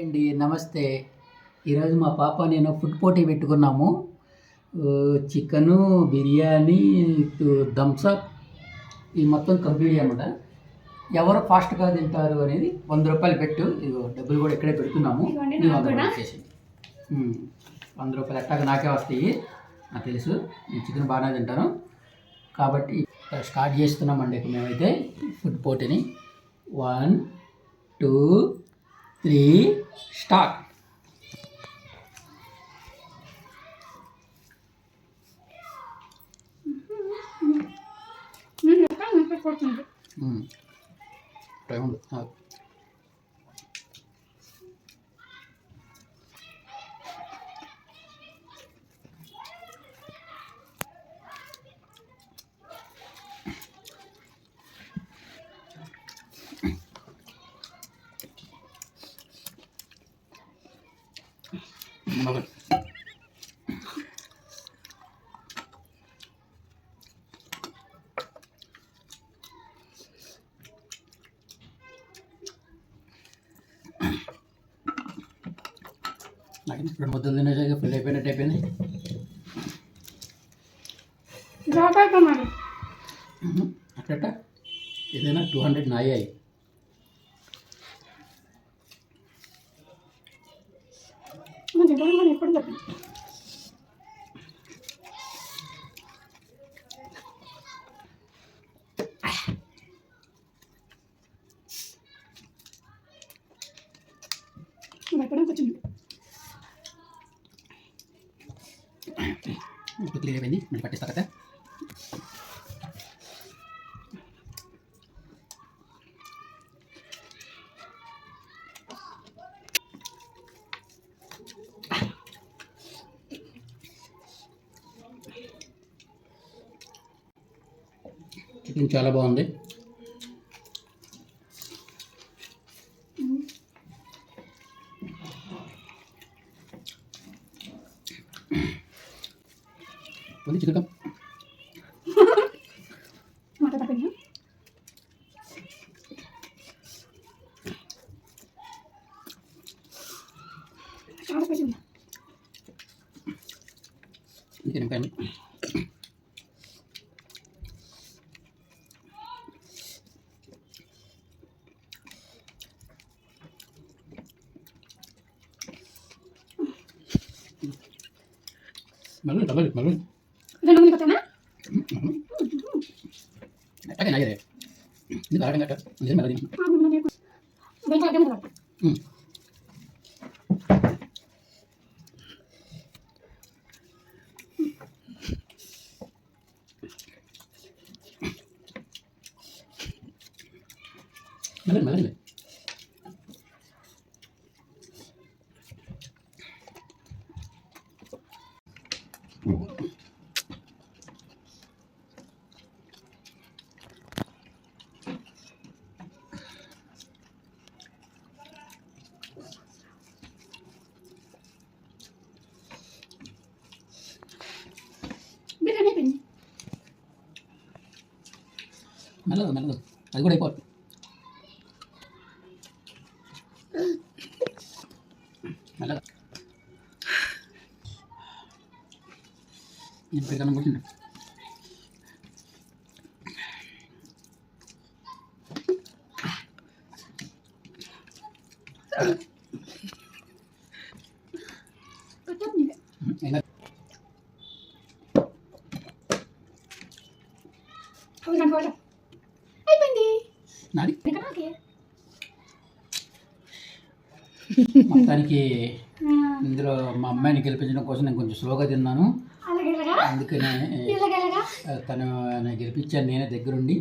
అండి నమస్తే. ఈరోజు మా పాప నేను ఫుడ్ పోటీ పెట్టుకున్నాము. చికెను బిర్యానీ థమ్స్అప్ ఈ మొత్తం కంప్లీట్ అనమాట ఎవరు ఫాస్ట్గా తింటారు అనేది వంద రూపాయలు పెట్టు. డబ్బులు కూడా ఇక్కడే పెడుతున్నాము. వంద. రూపాయలు ఎట్టాగా నాకే వస్తాయి. నాకు తెలుసు. నేను చికెన్ బాగానే తింటాను. కాబట్టి స్టార్ట్ చేస్తున్నామండి మేమైతే ఫుడ్ పోటీని. One two three start. Time ఉంది రెండు ముద్దలు తినేసాక ఫుల్ అయిపోయినట్టు అయిపోయింది. అట్ట ఏదైనా టూ హండ్రెడ్ నాయాయి నేను తింటాను మరి ఎప్పుడు చెప్పండి ఎక్కడ కూర్చుంది ఇప్పుడు క్లియర్ అయిపోయింది. మళ్ళీ పట్టేస్తా కదా. చికెన్ చాలా బాగుంది. ఉంది చికెన్ తప్పింది చాలా కూర్చుంది చికెన్ పైన మళ్ళీ మళ్ళీ మళ్ళీ రెండు మంది కొట్టానా అట్టగా నాగేదే ఇది ఆడడం కట్ట ఇది మళ్ళీ బయట అడ్డం కదా మళ్ళీ మళ్ళీ బిర్యానీ మెల్లదు మెల్లదు అది కూడా అయిపోతుంది అయిపోయింది నాది నాకే మొత్తానికి ఇందులో మా అమ్మాయిని గెలిపించడం కోసం నేను కొంచెం స్లోగా తిన్నాను. అందుకనే తను గెలిపించాను నేనే దగ్గరుండి